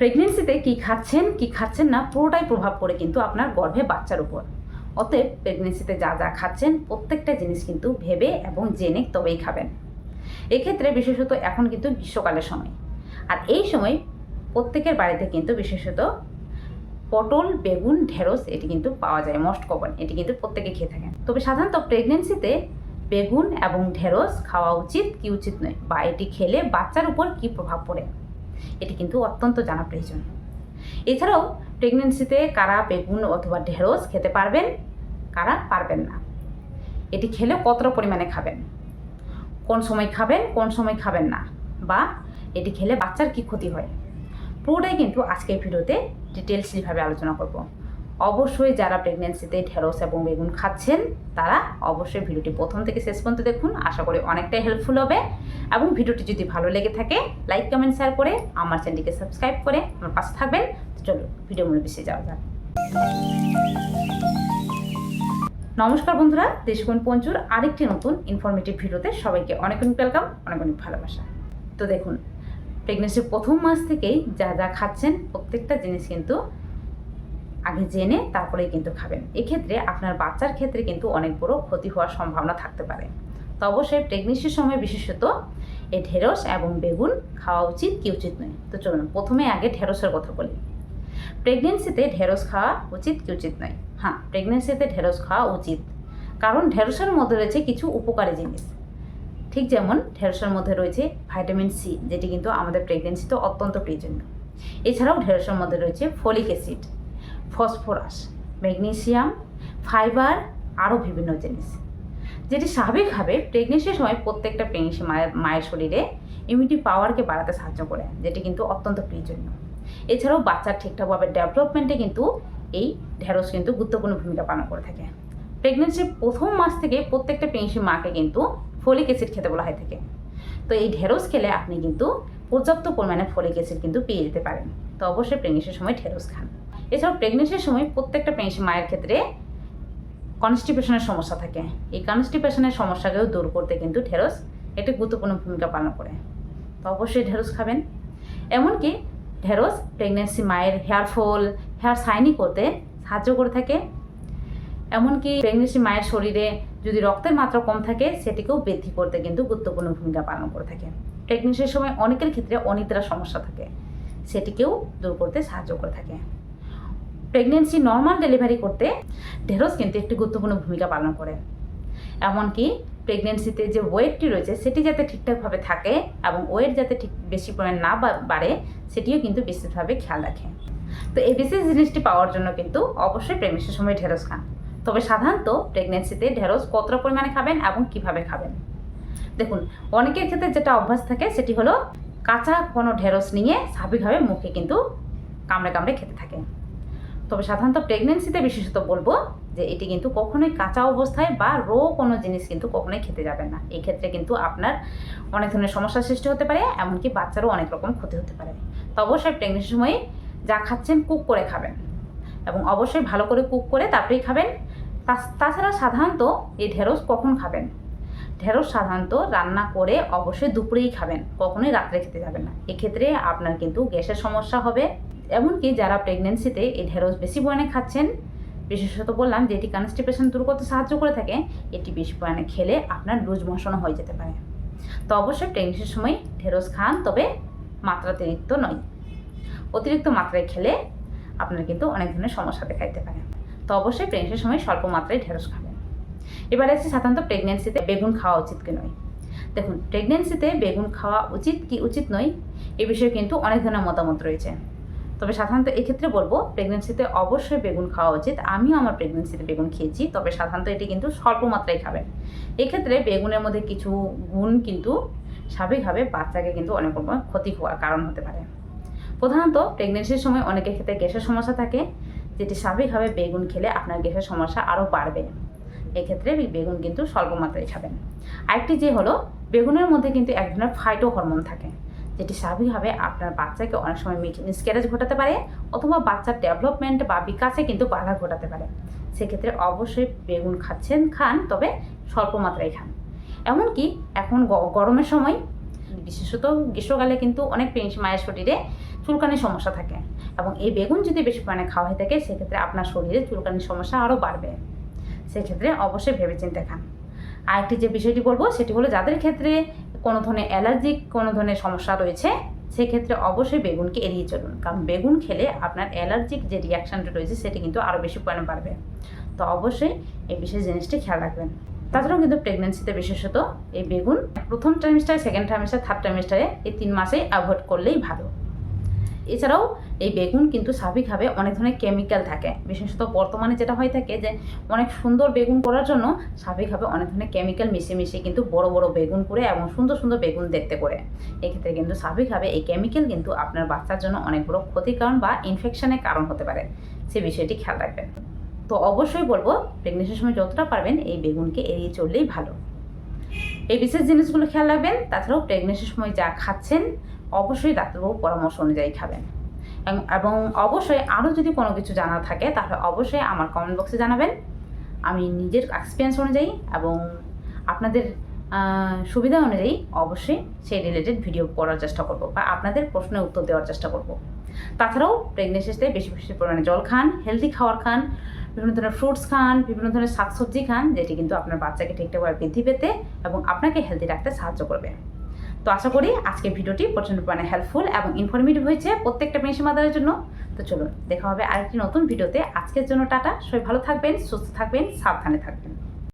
প্রেগনেন্সিতে কি খাচ্ছেন কি খাচ্ছেন না, পুরোটাই প্রভাব পড়ে কিন্তু আপনার গর্ভে বাচ্চার উপর। অতএব প্রেগনেন্সিতে যা যা খাচ্ছেন, প্রত্যেকটা জিনিস কিন্তু ভেবে এবং জেনে তবেই খাবেন। এক্ষেত্রে বিশেষত এখন কিন্তু গ্রীষ্মকালের সময়। আর এই সময় প্রত্যেকের বাড়িতে কিন্তু বিশেষত পটল, বেগুন, ঢেঁড়স এটি কিন্তু পাওয়া যায় মোস্ট কমন এটি কিন্তু প্রত্যেকে খেয়ে থাকেন। তবে সাধারণত প্রেগনেন্সিতে বেগুন এবং ঢেঁড়স খাওয়া উচিত, কি উচিত নয়, বা এটি খেলে বাচ্চার উপর কি প্রভাব পড়ে? এটি কিন্তু অত্যন্ত জানা প্রয়োজন এছাড়াও প্রেগনেন্সিতে কারা বেগুন অথবা ঢেঁড়স খেতে পারবেন, কারা পারবেন না। এটি খেলে কতটা পরিমাণে খাবেন? কোন সময় খাবেন, কোন সময় খাবেন না? বা এটি খেলে বাচ্চার কি ক্ষতি হয়? পুরোটাই কিন্তু আজকের ভিডিওতে ডিটেলসলিভাবে আলোচনা করব। অবশ্যই যারা প্রেগনেন্সিতে ঢেঁড়স এবং বেগুন খাচ্ছেন, তারা অবশ্যই ভিডিওটি প্রথম থেকে শেষ পর্যন্ত দেখুন। আশা করি অনেকটাই হেল্পফুল হবে। এবং ভিডিওটি যদি ভালো লেগে থাকে লাইক কমেন্ট শেয়ার করে আমার চ্যানেলটিকে সাবস্ক্রাইব করে আমার পাশে থাকবেন। চলো ভিডিও মূল বিষয়ে যাওয়া যাক। নমস্কার বন্ধুরা দেশগুণ পঞ্চুর আরেকটি নতুন ইনফরমেটিভ ভিডিওতে সবাইকে অনেক অনেক ওয়েলকাম অনেক অনেক ভালোবাসা। তো দেখুন প্রেগনেন্সির প্রথম মাস থেকেই যা যা খাচ্ছেন, প্রত্যেকটা জিনিস কিন্তু আগে জেনে তারপরেই কিন্তু খাবেন। এক্ষেত্রে আপনার বাচ্চার ক্ষেত্রে কিন্তু অনেক বড় ক্ষতি হওয়ার সম্ভাবনা থাকতে পারে। তো অবশ্যই প্রেগনেন্সির সময় বিশেষত এই ঢেঁড়স এবং বেগুন খাওয়া উচিত, কি উচিত নয়। তো চলুন, প্রথমে আগে ঢেঁড়সের কথা বলি। প্রেগনেন্সিতে ঢেঁড়স খাওয়া উচিত, কি উচিত নয়? হ্যাঁ প্রেগনেন্সিতে ঢেঁড়স খাওয়া উচিত। কারণ ঢেঁড়সের মধ্যে রয়েছে কিছু উপকারী জিনিস। ঠিক যেমন ঢেঁড়সের মধ্যে রয়েছে ভাইটামিন সি, যেটি কিন্তু আমাদের প্রেগনেন্সিতে অত্যন্ত প্রয়োজনীয়। এছাড়াও ঢেঁড়সের মধ্যে রয়েছে folic acid. Phosphorus, magnesium, fibre আরও বিভিন্ন জিনিস। যেটি স্বাভাবিকভাবে প্রেগনেন্সির সময় প্রত্যেকটা প্রেগনেন্সি মায়ের মায়ের শরীরে ইমিউনিটি পাওয়ারকে বাড়াতে সাহায্য করে, যেটি কিন্তু অত্যন্ত প্রয়োজনীয়। এছাড়াও বাচ্চার ঠিকঠাকভাবে ডেভেলপমেন্টে কিন্তু এই ঢেঁড়স কিন্তু গুরুত্বপূর্ণ ভূমিকা পালন করে থাকে। প্রেগনেন্সির প্রথম মাস থেকে প্রত্যেকটা প্রেগনেন্সি মাকে কিন্তু ফলিক অ্যাসিড খেতে বলা হয় থাকে। তো এই ঢেঁড়স খেলে আপনি কিন্তু পর্যাপ্ত পরিমাণে ফলিক অ্যাসিড কিন্তু পেয়ে যেতে পারেন। তো অবশ্যই প্রেগনেন্সির সময় ঢেঁড়স খান। এছাড়াও প্রেগনেন্সির সময় প্রত্যেকটা মায়ের ক্ষেত্রে কনস্টিপেশনের সমস্যা থাকে। এই কনস্টিপেশনের সমস্যাকেও দূর করতে কিন্তু ঢেঁড়স একটি গুরুত্বপূর্ণ ভূমিকা পালন করে। তো অবশ্যই ঢেঁড়স খাবেন। এমনকি ঢেঁড়স প্রেগনেন্সি মায়ের হেয়ার ফল হেয়ার শাইনি করতে সাহায্য করে থাকে। এমনকি প্রেগনেন্সি মায়ের শরীরে যদি রক্তের মাত্রা কম থাকে, সেটিকেও বৃদ্ধি করতে কিন্তু গুরুত্বপূর্ণ ভূমিকা পালন করে থাকে। প্রেগনেন্সির সময় অনেকের ক্ষেত্রে অনিদ্রা সমস্যা থাকে, সেটিকেও দূর করতে সাহায্য করে থাকে। প্রেগনেন্সি নর্মাল ডেলিভারি করতে ঢেঁড়স কিন্তু একটি গুরুত্বপূর্ণ ভূমিকা পালন করে। এমনকি প্রেগনেন্সিতে যে ওয়েটটি রয়েছে, সেটি যাতে ঠিকঠাকভাবে থাকে এবং ওয়েট যাতে ঠিক বেশি পরিমাণ না বাড়ে, সেটিও কিন্তু বিশেষভাবে খেয়াল রাখে। তো এই বিশেষ জিনিসটি পাওয়ার জন্য কিন্তু অবশ্যই প্রেগনেন্সির সময় ঢেঁড়স খান। তবে সাধারণত প্রেগনেন্সিতে ঢেঁড়স কতটা পরিমাণে খাবেন এবং কীভাবে খাবেন? দেখুন, অনেকের ক্ষেত্রে যেটা অভ্যাস থাকে, সেটি হলো কাঁচা কোনো ঢেঁড়স নিয়ে স্বাভাবিকভাবে মুখে কিন্তু কামড়ে কামড়ে খেতে থাকে। তবে সাধারণত প্রেগনেন্সিতে বিশেষত বলব যে এটি কিন্তু কখনোই কাঁচা অবস্থায় বা রো কোনো জিনিস কিন্তু কখনোই খেতে যাবেন না। এই ক্ষেত্রে কিন্তু আপনার অনেক ধরনের সমস্যার সৃষ্টি হতে পারে, এমনকি বাচ্চারও অনেক রকম ক্ষতি হতে পারে। তো অবশ্যই প্রেগনেন্সির সময় যা খাচ্ছেন কুক করে খাবেন এবং অবশ্যই ভালো করে কুক করে তারপরেই খাবেন। তাছাড়া সাধারণত এই ঢেঁড়স কখন খাবেন? ঢেঁড়স সাধারণত রান্না করে অবশ্যই দুপুরেই খাবেন, কখনোই রাত্রে খেতে যাবেন না। এক্ষেত্রে আপনার কিন্তু গ্যাসের সমস্যা হবে। এমনকি যারা প্রেগনেন্সিতে এই ঢেঁড়স বেশি পরিমাণে খাচ্ছেন, বিশেষত বললাম যে এটি কনস্টিপেশন দূর করতে সাহায্য করে থাকে, এটি বেশি পরিমাণে খেলে আপনার লুজ মোশনও হয়ে যেতে পারে। তো অবশ্যই প্রেগনেন্সির সময় ঢেঁড়স খান, তবে মাত্রাতিরিক্ত নয়। অতিরিক্ত মাত্রায় খেলে আপনার কিন্তু অনেক ধরনের সমস্যা দেখা দিতে পারে। তো অবশ্যই প্রেগনেন্সির সময় স্বল্প মাত্রায় ঢেঁড়স খাবেন। এবারে আছে সাধারণত প্রেগনেন্সিতে বেগুন খাওয়া উচিত কি নয়? দেখুন প্রেগনেন্সিতে বেগুন খাওয়া উচিত কি উচিত নয়, এ বিষয়ে কিন্তু অনেক ধরনের মতামত রয়েছে। তবে সাধারণত এক্ষেত্রে বলব প্রেগনেন্সিতে অবশ্যই বেগুন খাওয়া উচিত। আমিও আমার প্রেগনেন্সিতে বেগুন খেয়েছি, তবে সাধারণত এটি কিন্তু স্বল্প মাত্রায় খাবেন। এক্ষেত্রে বেগুনের মধ্যে কিছু গুণ কিন্তু স্বাভাবিকভাবে বাচ্চাকে কিন্তু অনেক রকম ক্ষতি হওয়ার কারণ হতে পারে। প্রধানত প্রেগনেন্সির সময় অনেকের ক্ষেত্রে গ্যাসের সমস্যা থাকে, যেটি স্বাভাবিকভাবে বেগুন খেলে আপনার গ্যাসের সমস্যা আরও বাড়বে। এক্ষেত্রে বেগুন কিন্তু স্বল্প মাত্রায় খাবেন। আরেকটি যে হলো, বেগুনের মধ্যে কিন্তু এক ধরনের ফাইটো হরমোন থাকে। যেটি স্বাভাবিকভাবে আপনার বাচ্চাকে অনেক সময় মিসক্যারেজ ঘটাতে পারে অথবা বাচ্চার ডেভেলপমেন্ট বা বিকাশে কিন্তু বাধা ঘটাতে পারে। সেক্ষেত্রে অবশ্যই বেগুন খাচ্ছেন, খান, তবে স্বল্প মাত্রায় খান। এমনকি এখন গরমের সময় বিশেষত গ্রীষ্মকালে কিন্তু অনেক মায়ের শরীরে চুলকানির সমস্যা থাকে এবং এই বেগুন যদি বেশি পরিমাণে খাওয়া হয়ে থাকে, সেক্ষেত্রে আপনার শরীরে চুলকানির সমস্যা আরও বাড়বে। সেক্ষেত্রে অবশ্যই ভেবেচিন্তে খান। আরেকটি যে বিষয়টি বলব, সেটি হলো যাদের ক্ষেত্রে কোনো ধরনের অ্যালার্জিক, কোনো ধরনের সমস্যা রয়েছে, সেক্ষেত্রে অবশ্যই বেগুনকে এড়িয়ে চলুন। কারণ বেগুন খেলে আপনার অ্যালার্জিক যে রিয়াকশানটা রয়েছে, সেটি কিন্তু আরও বেশি পরিমাণে বাড়বে। তো অবশ্যই এই বিশেষ জিনিসটি খেয়াল রাখবেন। তাছাড়াও কিন্তু প্রেগনেন্সিতে বিশেষত এই বেগুন প্রথম ট্রাইমিস্টার সেকেন্ড ট্রাইমিস্টার থার্ড ট্রাইমিস্টারে এই তিন মাসে অ্যাভয়েড করলেই ভালো। এছাড়াও এই বেগুন কিন্তু স্বাভাবিকভাবে অনেক ধরনের কেমিক্যাল থাকে। বিশেষত বর্তমানে যেটা হয়ে থাকে যে, অনেক সুন্দর বেগুন করার জন্য স্বাভাবিকভাবে অনেক ধরনের কেমিক্যাল মিশিয়ে মিশিয়ে কিন্তু বড় বড় বেগুন করে এবং সুন্দর সুন্দর বেগুন দেখতে করে এক্ষেত্রে কিন্তু স্বাভাবিকভাবে এই কেমিক্যাল কিন্তু আপনার বাচ্চার জন্য অনেক বড় ক্ষতির কারণ বা ইনফেকশনের কারণ হতে পারে। সে বিষয়টি খেয়াল রাখবেন। তো অবশ্যই বলব প্রেগনেন্সির সময় যতটা পারবেন এই বেগুনকে এড়িয়ে চললেই ভালো। এই বিশেষ জিনিসগুলো খেয়াল রাখবেন, তাছাড়াও প্রেগনেন্সির সময় যা খাচ্ছেন অবশ্যই ডাক্তারবাবু পরামর্শ অনুযায়ী খাবেন। এবং- অবশ্যই আরও যদি কোনো কিছু জানা থাকে, তাহলে অবশ্যই আমার কমেন্ট বক্সে জানাবেন। আমি নিজের এক্সপিরিয়েন্স অনুযায়ী এবং আপনাদের সুবিধা অনুযায়ী অবশ্যই সেই রিলেটেড ভিডিও করার চেষ্টা করব বা আপনাদের প্রশ্নের উত্তর দেওয়ার চেষ্টা করব। তাছাড়াও প্রেগনেন্সিতে বেশি বেশি পরিমাণে জল খান হেলদি খাওয়ার খান, বিভিন্ন ধরনের ফ্রুটস খান, বিভিন্ন ধরনের শাকসবজি খান, যেটি কিন্তু আপনার বাচ্চাকে ঠিকঠাকভাবে বৃদ্ধি পেতে এবং আপনাকে হেলদি রাখতে সাহায্য করবে। তো আশা করি আজকে ভিডিওটি প্রচণ্ড পরিমাণে হেল্পফুল এবং ইনফরমেটিভ হয়েছে প্রত্যেকটা মেশিন মাদারের জন্য। তো চলুন, দেখা হবে আরেকটি নতুন ভিডিওতে। আজকের জন্য টাটা। সবাই ভালো থাকবেন, সুস্থ থাকবেন, সাবধানে থাকবেন।